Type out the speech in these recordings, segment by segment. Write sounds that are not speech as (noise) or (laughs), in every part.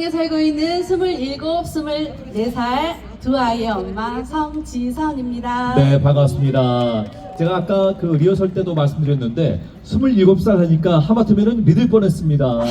에 살고 있는 27, 24살 두 아이의 엄마 성지선입니다. 네, 반갑습니다. 제가 아까 그 리허설 때도 말씀드렸는데 27살 하니까 하마터면은 믿을 뻔했습니다.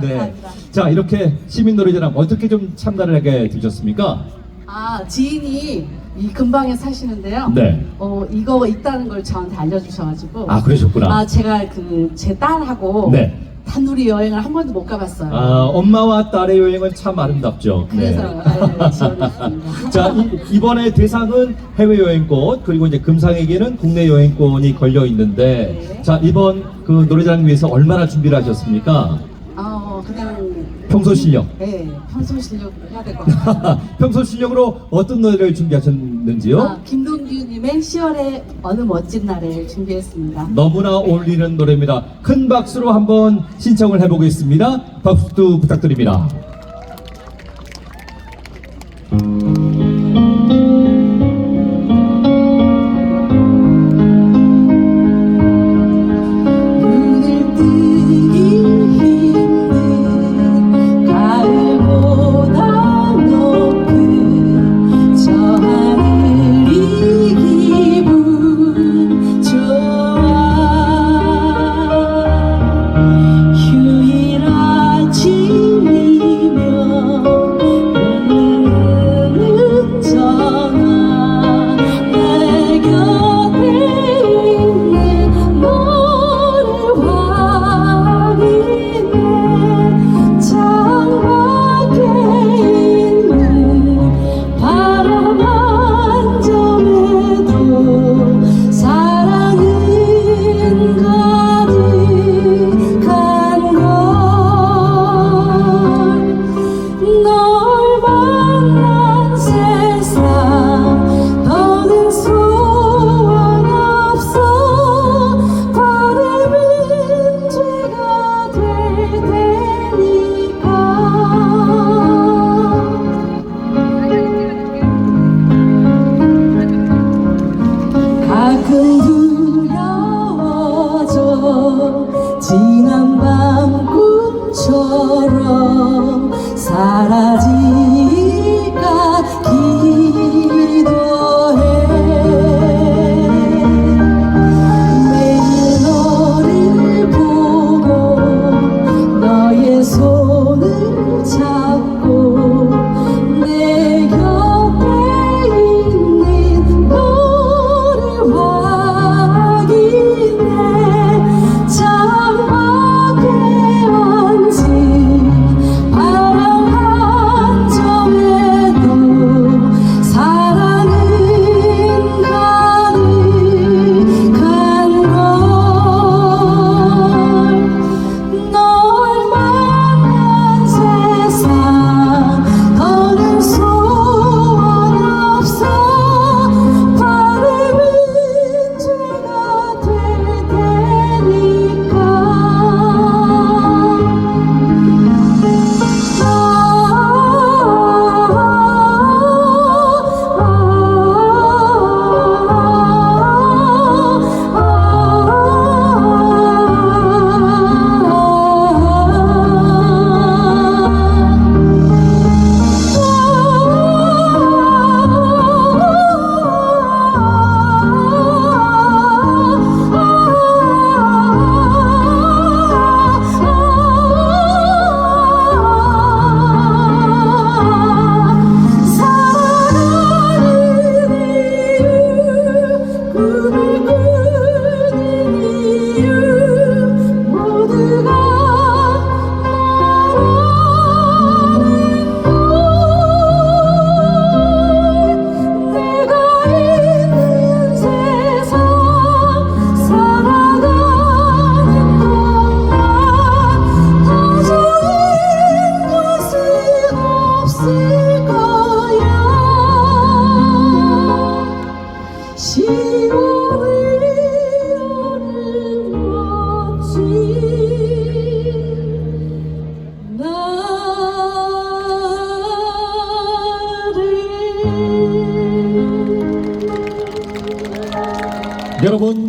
네. (laughs) 네. 자, 이렇게 시민 노래자랑 어떻게 좀 참가를 하게 되셨습니까? 아 지인이 이 근방에 사시는데요. 네. 어 이거 있다는 걸 저한테 알려주셔가지고. 아, 그러셨구나. 아 제가 그 제 딸하고 네. 단둘이 여행을 한 번도 못 가봤어요. 아, 엄마와 딸의 여행은 참 아름답죠. 그래서 네, 지원했습니다. 자, 이, 번에 대상은 해외 여행권 그리고 이제 금상에게는 국내 여행권이 걸려 있는데 네. 자, 이번 그 노래자랑 위해서 얼마나 준비를 하셨습니까? 어 그냥 평소 실력. 네 평소 실력으로 해야 될 것 같아요. (laughs) 평소 실력으로 어떤 노래를 준비하셨는지요? 아, 김동규 님의 10월의 어느 멋진 날을 준비했습니다. 너무나 어울리는 노래입니다. 큰 박수로 한번 신청을 해보겠습니다. 박수도 부탁드립니다. 지난 밤 꿈처럼 사라질 여러분